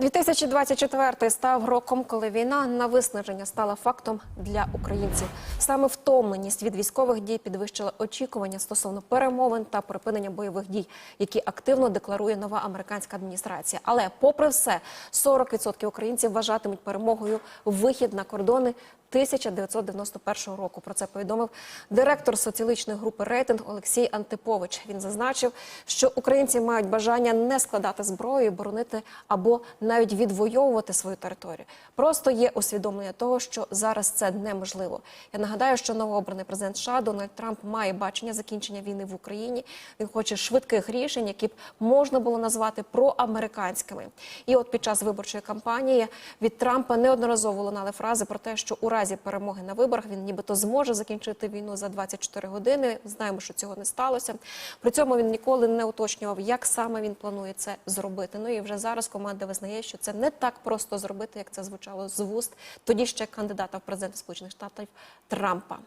2024 став роком, коли війна на виснаження стала фактом для українців. Саме втомленість від військових дій підвищила очікування стосовно перемовин та припинення бойових дій, які активно декларує нова американська адміністрація. Але, попри все, 40% українців вважатимуть перемогою вихід на кордони 1991 року. Про це повідомив директор соціологічної групи рейтинг Олексій Антипович. Він зазначив, що українці мають бажання не складати зброю, боронити або навіть відвоювати свою територію. Просто є усвідомлення того, що зараз це неможливо. Я нагадаю, що новообраний президент США Дональд Трамп має бачення закінчення війни в Україні. Він хоче швидких рішень, які б можна було назвати проамериканськими. І от під час виборчої кампанії від Трампа неодноразово лунали фрази про те, що у разі перемоги на виборах він нібито зможе закінчити війну за 24 години. Знаємо, що цього не сталося. При цьому він ніколи не уточнював, як саме він планує це зробити. Ну і вже зараз команда визнає, що це не так просто зробити, як це звучало з вуст тоді ще кандидата в президенти Сполучених Штатів Трампа.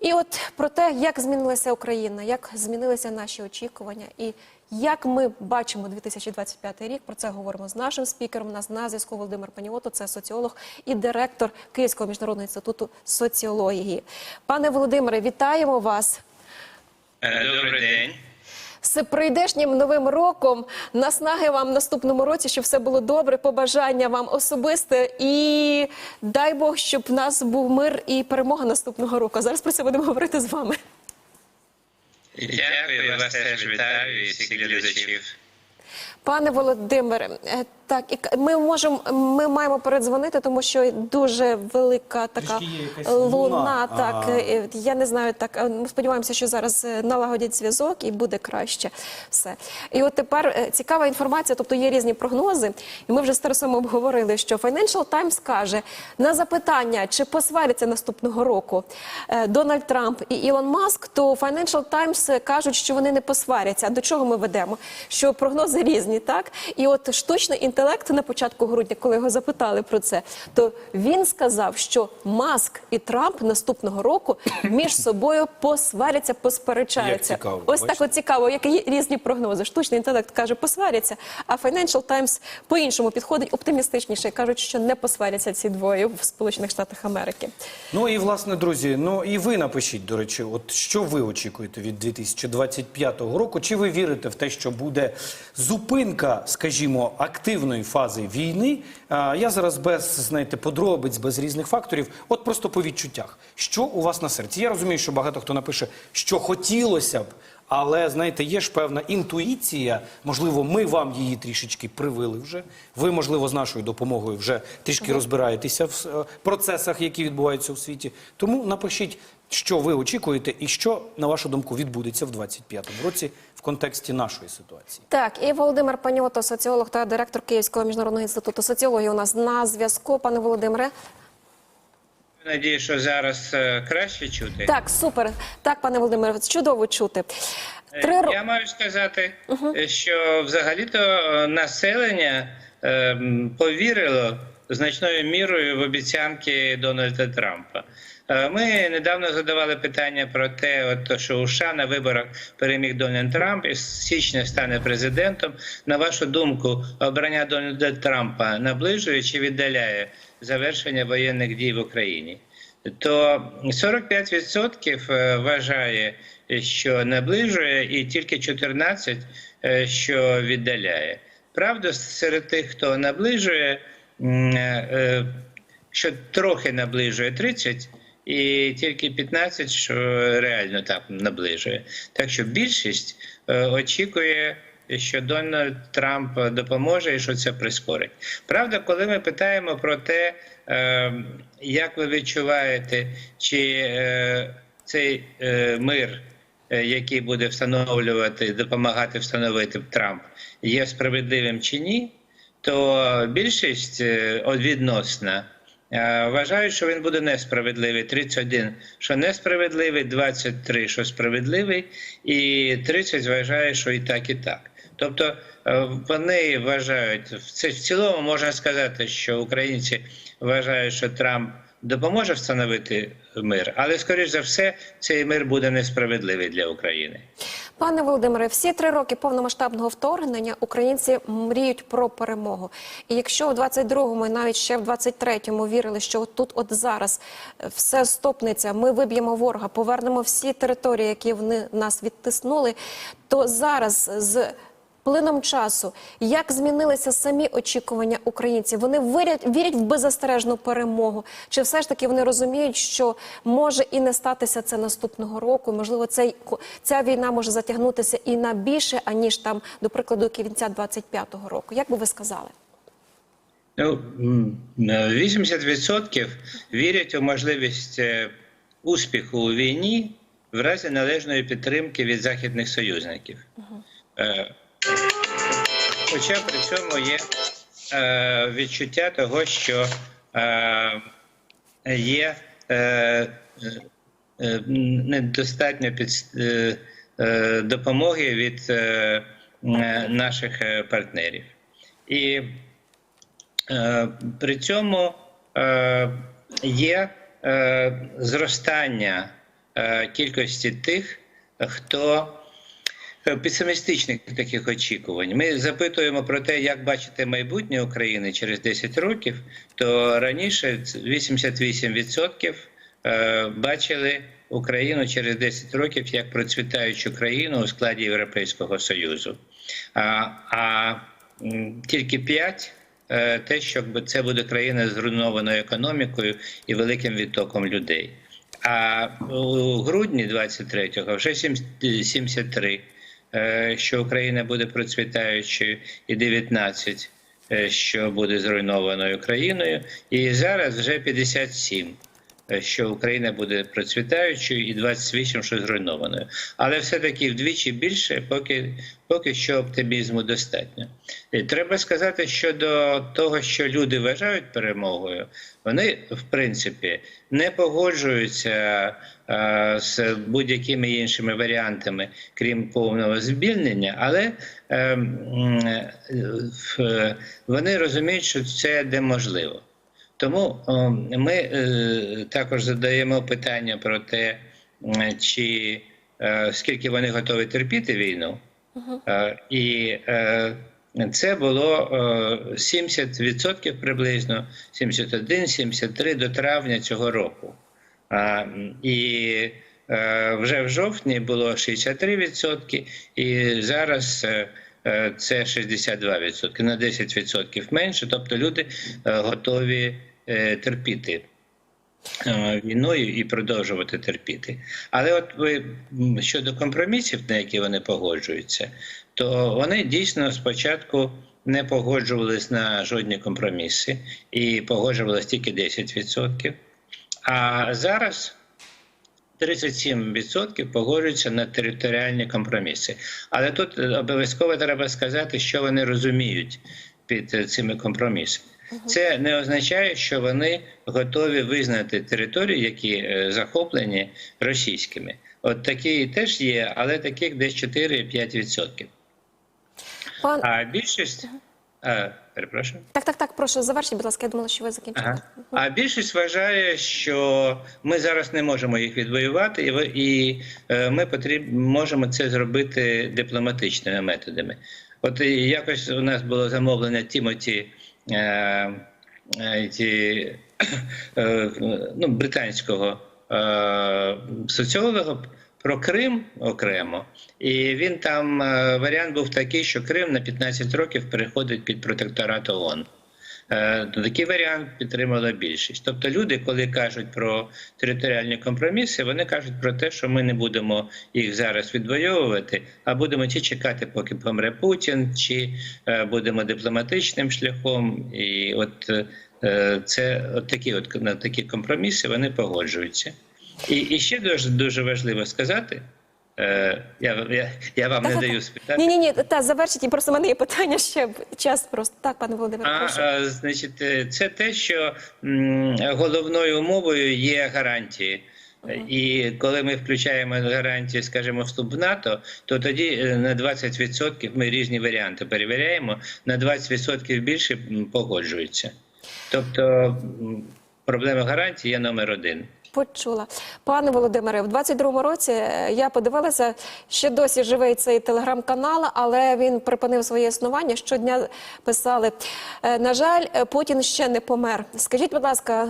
І от про те, як змінилася Україна, як змінилися наші очікування, і як ми бачимо 2025 рік, про це говоримо з нашим спікером. У нас на зв'язку Володимир Паніото, це соціолог і директор Київського міжнародного інституту соціології. Пане Володимире, вітаємо вас. Е, Добрий день. З прийдешнім новим роком наснаги вам в наступному році, щоб все було добре, побажання вам особисте і дай Бог, щоб в нас був мир і перемога наступного року. Зараз про це будемо говорити з вами. Дякую, вас теж вітаю і всіх глядачів. Пане Володимире, е, так і ми можемо, ми маємо передзвонити, тому що дуже велика така луна. луна, Так а- е, я не знаю, так е, ми сподіваємося, що зараз налагодять зв'язок і буде краще все. І от тепер цікава інформація, тобто є різні прогнози, і ми вже з Тарасом обговорили, що Financial Times каже на запитання, чи посваряться наступного року Дональд Трамп і Ілон Маск, то Financial Times кажуть, що вони не посваряться. А до чого ми ведемо? Що прогнози різні, так? І от штучний інтелект на початку грудня, коли його запитали про це, то він сказав, що Маск і Трамп наступного року між собою посваряться, посперечаються. Як цікаво, Ось так от цікаво, які є різні прогнози. Штучний інтелект каже, посваряться, а Financial Times по-іншому підходить оптимістичніше. Кажуть, що не посваряться ці двоє в Сполучених Штатах Америки. Ну і власне, друзі, ну і ви напишіть, до речі, от що ви очікуєте від 2025 року? Чи ви вірите в те, що буде зупинка, скажімо, активної фази війни? Я зараз без знаєте, подробиць, без різних факторів, от просто по відчуттях, що у вас на серці? Я розумію, що багато хто напише, що хотілося б. Але знаєте, є ж певна інтуїція. Можливо, ми вам її трішечки привили вже. Ви, можливо, з нашою допомогою вже трішки розбираєтеся в е, процесах, які відбуваються у світі. Тому напишіть, що ви очікуєте, і що, на вашу думку, відбудеться в 2025 році в контексті нашої ситуації. Так, і Володимир Паньото, соціолог та директор Київського міжнародного інституту соціології у нас на зв'язку. Пане Володимире. Надію, що зараз е, краще чути. Так, супер. Так, пане Володимире, чудово чути. Е, Три ро... Я маю сказати, е, що взагалі-то населення повірило значною мірою в обіцянки Дональда Трампа. Е, Ми недавно задавали питання про те, от, що у США на виборах переміг Дональд Трамп і з січня стане президентом. На вашу думку, обрання Дональда Трампа наближує чи віддаляє завершення воєнних дій в Україні? то 45% е, вважає, що наближує, і тільки 14% е, що віддаляє. Правда, серед тих, хто наближує, що трохи наближує 30%, і тільки 15%, що реально так наближує. Так що більшість е, очікує. Що Дональд Трамп допоможе і що це прискорить. Правда, коли ми питаємо про те, е, як ви відчуваєте, чи е, цей мир, який буде встановлювати, допомагати встановити Трамп, є справедливим чи ні, то більшість відносна е, вважають, що він буде несправедливий. 31, що несправедливий, 23, що справедливий, і 30 вважає, що і так, і так. Тобто е, вони вважають, в цілому можна сказати, що українці вважають, що Трамп допоможе встановити мир, але скоріш за все цей мир буде несправедливий для України. Пане Володимире, всі три роки повномасштабного вторгнення українці мріють про перемогу. І якщо у 22-му і навіть ще в 23-му вірили, що тут, от зараз е, все стопнеться, ми виб'ємо ворога, повернемо всі території, які вони нас відтиснули, то зараз з плином часу, як змінилися самі очікування українців? Вони вірять, вірять в беззастережну перемогу? Чи все ж таки вони розуміють, що може і не статися це наступного року? Можливо, цей ця війна може затягнутися і на більше, аніж там, до прикладу, кінця 25-го року? Як би ви сказали? Ну, м, е, 80% вірять у можливість е, успіху у війні в разі належної підтримки від західних союзників. Е, Хоча при цьому є е, відчуття того, що е, є е, е, недостатньо під, е, е, допомоги від е, е, наших е, партнерів. І Е, При цьому е, є е, зростання е, кількості тих, хто песимістичних таких очікувань. Ми запитуємо про те, як бачите майбутнє України через 10 років, то раніше 88% е, бачили Україну через 10 років як процвітаючу країну у складі Європейського Союзу. А, а тільки 5 е, те, що це буде країна з зруйнованою економікою і великим відтоком людей. А у грудні 23-го вже сім- 73, е, що Україна буде процвітаючою, і 19, е, що буде зруйнованою країною, і зараз вже 57 е, що Україна буде процвітаючою, і 28, що зруйнованою. Але все-таки вдвічі більше, поки, поки що оптимізму достатньо. І треба сказати щодо того, що люди вважають перемогою, вони, в принципі, не погоджуються е, з будь-якими іншими варіантами, крім повного звільнення, але е, м, е, вони розуміють, що це неможливо. Тому ми е, також задаємо питання про те, чи е, скільки вони готові терпіти війну. Е, і це було е, 70% приблизно, 71-73 до травня цього року. І вже в жовтні було 63%, і зараз це 62%, на 10% менше. Тобто люди е, готові е, терпіти е, війною і продовжувати терпіти. Але от ви щодо компромісів, на які вони погоджуються, то вони дійсно спочатку не погоджувались на жодні компроміси і погоджувалися тільки 10%. А зараз 37% погоджуються на територіальні компроміси. Але тут е, обов'язково треба сказати, що вони розуміють під е, цими компромісами. Це не означає, що вони готові визнати території, які е, захоплені російськими. От такі теж є, але таких десь 4-5%. А більшість. А, перепрошую. так, так, так, прошу завершіть, будь ласка. Я думала, що ви закінчили. Ага. А більшість вважає, що ми зараз не можемо їх відвоювати, і, і е, ми потріб, можемо це зробити дипломатичними методами. От якось у нас було замовлення Тімоті е, е, е, ну, британського е, соціолога про Крим окремо, і він там е, варіант був такий, що Крим на 15 років переходить під протекторат ООН. Е, Такий варіант підтримала більшість. Тобто, люди, коли кажуть про територіальні компроміси, вони кажуть про те, що ми не будемо їх зараз відвоювати, а будемо чи чекати, поки помре Путін, чи е, будемо дипломатичним шляхом. І от це от такі, от на такі компроміси вони погоджуються. І, і ще дуже дуже важливо сказати. е, Я, я, я вам не Так, так, даю спитати. Ні, ні, ні, та завершіть. Просто в мене є питання ще час. Просто так, пане Володимире, А, прошу. а, значить, е, це те, що м, головною умовою є гарантії. І коли ми включаємо гарантії, скажімо, вступ в НАТО, то тоді е, на 20% ми різні варіанти перевіряємо, на 20% більше погоджуються. Тобто проблема гарантії є номер один. Почула. Пане Володимире, в 22-му році е, я подивилася, ще досі живий цей телеграм-канал, але він припинив своє існування. Щодня писали, е, на жаль, е, Путін ще не помер. Скажіть, будь ласка,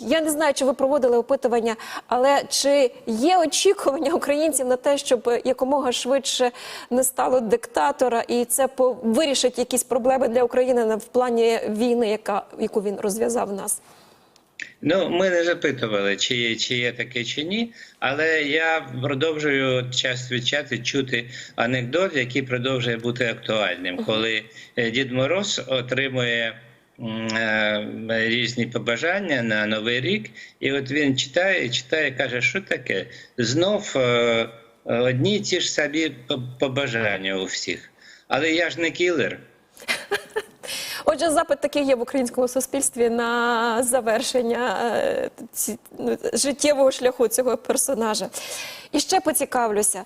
я не знаю, чи ви проводили опитування, але чи є очікування українців на те, щоб якомога швидше не стало диктатора, і це вирішить якісь проблеми для України в плані війни, яка яку він розв'язав нас? Ну, ми не запитували, чи є, чи є таке чи ні, але я продовжую час від часу чути анекдот, який продовжує бути актуальним, коли е, Дід Мороз отримує е, різні побажання на Новий рік, і от він читає, читає, каже, що таке? Знов е, одні ті ж самі побажання у всіх. Але я ж не кілер. Отже, запит такий є в українському суспільстві на завершення е, ці- ну, життєвого шляху цього персонажа. І ще поцікавлюся.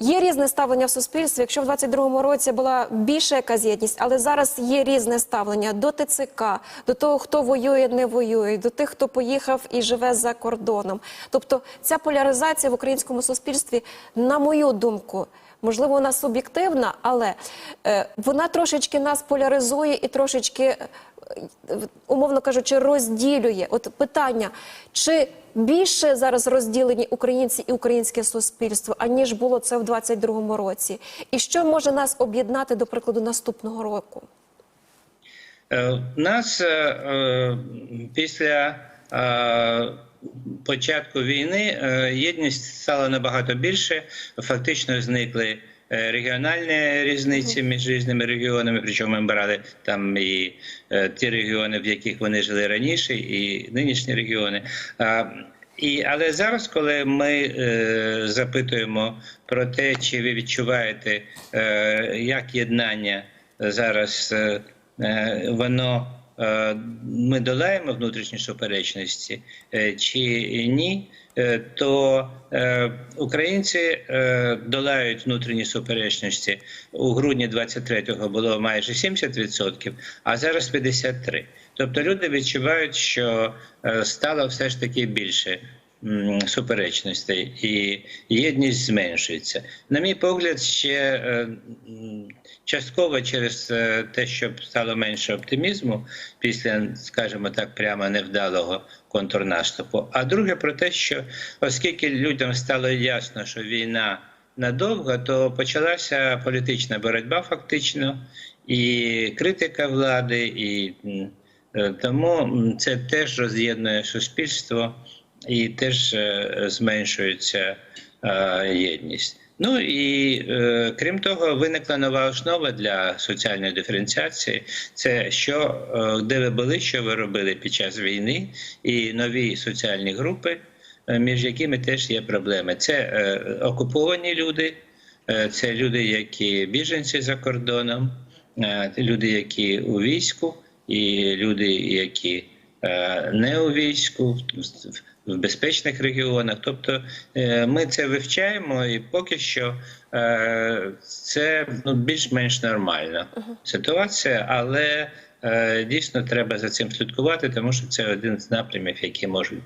Є різне ставлення в суспільстві. Якщо в 22-му році була більша якась єдність, але зараз є різне ставлення до ТЦК, до того, хто воює, не воює, до тих, хто поїхав і живе за кордоном. Тобто ця поляризація в українському суспільстві, на мою думку, можливо, вона суб'єктивна, але е, вона трошечки нас поляризує і трошечки, е, умовно кажучи, розділює. От питання, чи більше зараз розділені українці і українське суспільство, аніж було це в 22-му році? І що може нас об'єднати, до прикладу, наступного року? Е, нас після початку війни е, єдність стала набагато більше. Фактично зникли е, регіональні різниці між різними регіонами. Причому ми брали там і е, ті регіони, в яких вони жили раніше, і нинішні регіони. І, але зараз, коли ми е, запитуємо про те, чи ви відчуваєте, е, як єднання зараз е, воно ми долаємо внутрішні суперечності е, чи ні, е, то е, українці е, долають внутрішні суперечності. У грудні 23-го було майже 70%, а зараз 53%. Тобто люди відчувають, що е, стало все ж таки більше суперечностей, і єдність зменшується. На мій погляд, ще е, частково через е, те, що стало менше оптимізму після, скажімо так, прямо невдалого контрнаступу. А друге про те, що оскільки людям стало ясно, що війна надовго, то почалася політична боротьба, фактично, і критика влади, і е, тому це теж роз'єднує суспільство і теж е, зменшується е, єдність. Ну і е, крім того, виникла нова основа для соціальної диференціації. Це що е, де ви були, що ви робили під час війни, і нові соціальні групи, е, між якими теж є проблеми. Це е, окуповані люди, е, це люди, які біженці за кордоном, е, люди, які у війську, і люди, які е, не у війську, в- безпечних регіонах. Тобто е, ми це вивчаємо, і поки що е, це ну, більш-менш нормальна ситуація, але е, дійсно треба за цим слідкувати, тому що це один з напрямів, які можуть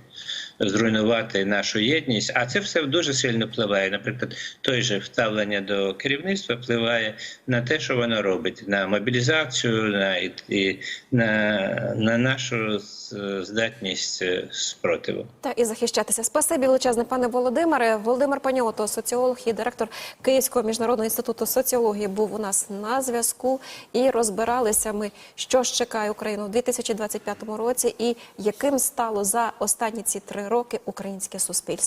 зруйнувати нашу єдність. А це все дуже сильно впливає. Наприклад, той же вставлення до керівництва впливає на те, що воно робить, на мобілізацію, на, і, на, на нашу здатність е, спротиву. Та і захищатися. Спасибі величезне, пане Володимире. Володимир Паньото, соціолог і директор Київського міжнародного інституту соціології, був у нас на зв'язку. І розбиралися ми, що ж чекає Україну у 2025 році, і яким стало за останні ці три роки українське суспільство.